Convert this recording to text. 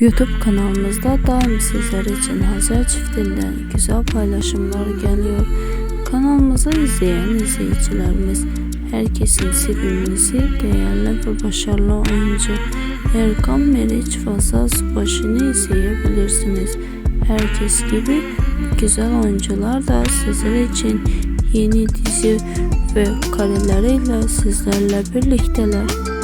YouTube kanalımızda daim sizler için Hazar çiftinden güzel paylaşımlar geliyor. Kanalımızı izleyen izleyicilerimiz herkesin sevimlisi, değerli ve başarılı oyuncu Erkan Meriç Fazla Subaşı'nı izleyebilirsiniz. Herkes gibi güzel oyuncular da sizler için yeni dizi ve kareleriyle sizlerle birlikteler.